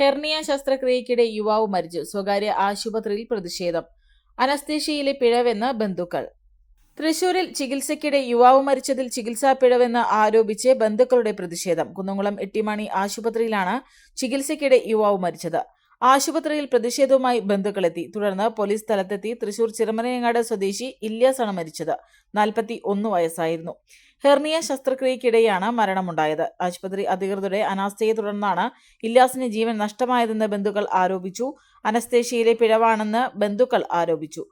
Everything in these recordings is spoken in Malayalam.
ഹെർണിയ ശസ്ത്രക്രിയയ്ക്കിടെ യുവാവ് മരിച്ചു. സ്വകാര്യ ആശുപത്രിയിൽ പ്രതിഷേധം. അനസ്തേഷ്യയിലെ പിഴവെന്ന് ബന്ധുക്കൾ. തൃശൂരിൽ ചികിത്സയ്ക്കിടെ യുവാവ് മരിച്ചതിൽ ചികിത്സാ പിഴവെന്ന് ആരോപിച്ച് ബന്ധുക്കളുടെ പ്രതിഷേധം. കുന്നംകുളം എട്ടിമണി ആശുപത്രിയിലാണ് ചികിത്സയ്ക്കിടെ യുവാവ് മരിച്ചത്. ആശുപത്രിയിൽ പ്രതിഷേധവുമായി ബന്ധുക്കളെത്തി. തുടർന്ന് പോലീസ് സ്ഥലത്തെത്തി തൃശൂർ ചിറമനയങ്ങാട് സ്വദേശി ഇല്യാസാണ് മരിച്ചത്. നാൽപ്പത്തി ഒന്ന് വയസ്സായിരുന്നു. ഹെർണിയ ശസ്ത്രക്രിയയ്ക്കിടെയാണ് മരണമുണ്ടായത്. ആശുപത്രി അധികൃതരുടെ അനാസ്ഥയെ തുടർന്നാണ് ഇല്യാസിന് ജീവൻ നഷ്ടമായതെന്ന് ബന്ധുക്കൾ ആരോപിച്ചു. അനസ്തേഷ്യയിലെ പിഴവാണെന്ന് ബന്ധുക്കൾ ആരോപിച്ചു.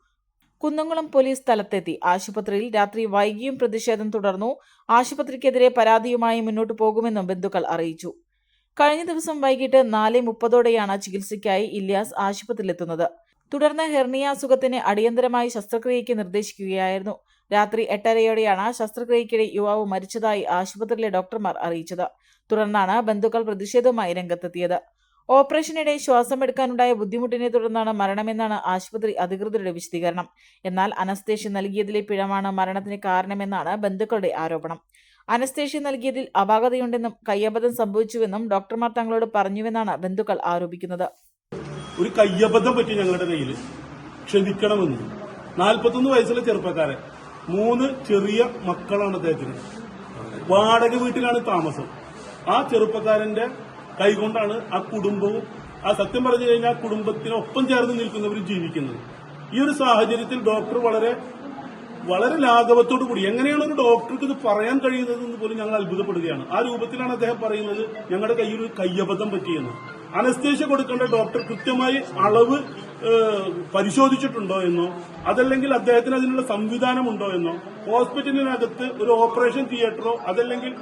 കുന്നംകുളം പോലീസ് സ്ഥലത്തെത്തി. ആശുപത്രിയിൽ രാത്രി വൈകിയും പ്രതിഷേധം തുടർന്നു. ആശുപത്രിക്കെതിരെ പരാതിയുമായി മുന്നോട്ടു പോകുമെന്നും ബന്ധുക്കൾ അറിയിച്ചു. കഴിഞ്ഞ ദിവസം വൈകിട്ട് നാല് മുപ്പതോടെയാണ് ചികിത്സയ്ക്കായി ഇല്യാസ് ആശുപത്രിയിലെത്തുന്നത്. തുടർന്ന് ഹെർണിയ അസുഖത്തിന് അടിയന്തരമായി ശസ്ത്രക്രിയയ്ക്ക് നിർദ്ദേശിക്കുകയായിരുന്നു. രാത്രി എട്ടരയോടെയാണ് ശസ്ത്രക്രിയയ്ക്കിടെ യുവാവ് മരിച്ചതായി ആശുപത്രിയിലെ ഡോക്ടർമാർ അറിയിച്ചത്. തുടർന്നാണ് ബന്ധുക്കൾ പ്രതിഷേധവുമായി രംഗത്തെത്തിയത്. ഓപ്പറേഷനിടെ ശ്വാസം എടുക്കാനുണ്ടായ ബുദ്ധിമുട്ടിനെ തുടർന്നാണ് മരണമെന്നാണ് ആശുപത്രി അധികൃതരുടെ വിശദീകരണം. എന്നാൽ അനസ്തേഷ്യ നൽകിയതിലെ പിഴമാണ് മരണത്തിന് കാരണമെന്നാണ് ബന്ധുക്കളുടെ ആരോപണം. അനസ്തേഷ്യ നൽകിയതിൽ അപാകതയുണ്ടെന്നും കയ്യബദ്ധം സംഭവിച്ചുവെന്നും ഡോക്ടർമാർ തങ്ങളോട് പറഞ്ഞുവെന്നാണ് ബന്ധുക്കൾ ആരോപിക്കുന്നത്. ഒരു കയ്യബദ്ധം പറ്റി ഞങ്ങളുടെ കയ്യിൽ ക്ഷമിക്കണമെന്ന്. നാൽപ്പത്തൊന്ന് വയസ്സുള്ള ചെറുപ്പക്കാരെ മൂന്ന് ചെറിയ മക്കളാണ് അദ്ദേഹത്തിന്. വാടക വീട്ടിലാണ് താമസം. ആ ചെറുപ്പക്കാരന്റെ കൈകൊണ്ടാണ് ആ കുടുംബവും ആ സത്യം പറഞ്ഞു കഴിഞ്ഞാൽ കുടുംബത്തിനൊപ്പം ചേർന്ന് നിൽക്കുന്നവർ ജീവിക്കുന്നത്. ഈ ഒരു സാഹചര്യത്തിൽ ഡോക്ടർ വളരെ വളരെ ലാഘവത്തോടു കൂടി എങ്ങനെയാണ് ഒരു ഡോക്ടർക്ക് ഇത് പറയാൻ കഴിയുന്നത് എന്ന് പോലും ഞങ്ങൾ അത്ഭുതപ്പെടുകയാണ്. ആ രൂപത്തിലാണ് അദ്ദേഹം പറയുന്നത് ഞങ്ങളുടെ കയ്യിൽ ഒരു കയ്യബദ്ധം പറ്റിയെന്ന്. അനസ്തേഷ്യ കൊടുക്കേണ്ട ഡോക്ടർ കൃത്യമായി അളവ് പരിശോധിച്ചിട്ടുണ്ടോ എന്നോ അതല്ലെങ്കിൽ അദ്ദേഹത്തിന് അതിനുള്ള സംവിധാനമുണ്ടോ എന്നോ ഹോസ്പിറ്റലിനകത്ത് ഒരു ഓപ്പറേഷൻ തിയേറ്ററോ അതല്ലെങ്കിൽ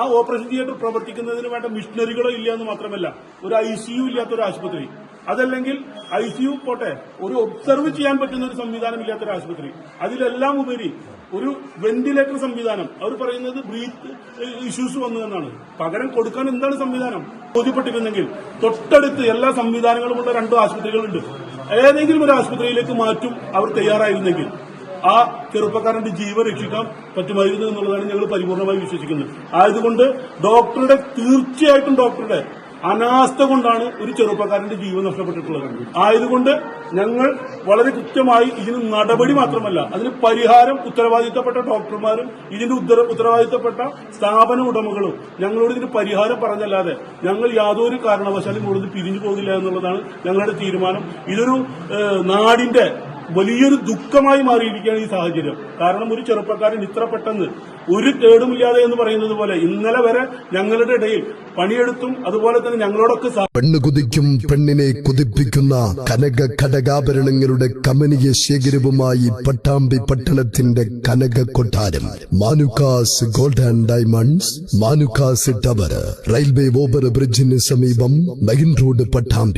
ആ ഓപ്പറേഷൻ തിയേറ്റർ പ്രവർത്തിക്കുന്നതിന് വേണ്ട മിഷനറികളോ ഇല്ല എന്ന് മാത്രമല്ല ഒരു ഐ ഇല്ലാത്ത ഒരു ആശുപത്രി. അതല്ലെങ്കിൽ ഐ സി യു പോട്ടെ ഒരു ഒബ്സർവ് ചെയ്യാൻ പറ്റുന്ന ഒരു സംവിധാനം ഇല്ലാത്തൊരു ആശുപത്രി. അതിലെല്ലാം ഉപരി ഒരു വെന്റിലേറ്റർ സംവിധാനം. അവർ പറയുന്നത് ബ്രീത്ത് ഇഷ്യൂസ് വന്നു എന്നാണ്. പകരം കൊടുക്കാൻ എന്താണ് സംവിധാനം? ബോധ്യപ്പെട്ടിരുന്നെങ്കിൽ തൊട്ടടുത്ത് എല്ലാ സംവിധാനങ്ങളും ഉള്ള രണ്ടു ആശുപത്രികളുണ്ട്. ഏതെങ്കിലും ഒരു ആശുപത്രിയിലേക്ക് മാറ്റും അവർ തയ്യാറായിരുന്നെങ്കിൽ ആ ചെറുപ്പക്കാരന്റെ ജീവൻ രക്ഷിക്കാൻ പറ്റുമായിരുന്നു എന്നുള്ളതാണ് ഞങ്ങൾ പരിപൂർണമായി വിശ്വസിക്കുന്നത്. ആയതുകൊണ്ട് ഡോക്ടറുടെ തീർച്ചയായിട്ടും ഡോക്ടറുടെ അനാസ്ഥ കൊണ്ടാണ് ഒരു ചെറുപ്പക്കാരന്റെ ജീവൻ നഷ്ടപ്പെട്ടിട്ടുള്ളത് ആയതുകൊണ്ട് ഞങ്ങൾ വളരെ കൃത്യമായി ഇതിന് നടപടി മാത്രമല്ല അതിന് പരിഹാരം ഉത്തരവാദിത്തപ്പെട്ട ഡോക്ടർമാരും ഇതിന്റെ ഉത്തര- ഉത്തരവാദിത്തപ്പെട്ട സ്ഥാപന ഉടമകളും ഞങ്ങളോട് ഇതിന് പരിഹാരം പറഞ്ഞല്ലാതെ ഞങ്ങൾ യാതൊരു കാരണവശാലും കൂടുതൽ പിരിഞ്ഞു പോകില്ല എന്നുള്ളതാണ് ഞങ്ങളുടെ തീരുമാനം. ഇതൊരു നാടിന്റെ വലിയൊരു ദുഃഖമായി മാറിയിരിക്കുകയാണ് ഈ സാഹചര്യം. കാരണം ഒരു ചെറുപ്പക്കാരൻ ഇത്ര പെട്ടെന്ന് ഒരു കേടുമില്ലാതെ എന്ന് പറയുന്നത് പോലെ ഇന്നലെ വരെ ഞങ്ങളുടെ ഇടയിൽ പണിയെടുത്തും അതുപോലെ തന്നെ ഞങ്ങളോടൊക്കെ പെണ്ണ് കുതിക്കും പെണ്ണിനെ കുതിപ്പിക്കുന്ന കനക ഘടകാഭരണങ്ങളുടെ കമനീയ ശേഖരവുമായി പട്ടാമ്പി പട്ടണത്തിന്റെ കനക കൊട്ടാരം. Manukkas gold and diamonds Manukkas tower railway over ബ്രിഡ്ജിന് സമീപം മെയിൻ റോഡ് പട്ടാമ്പി.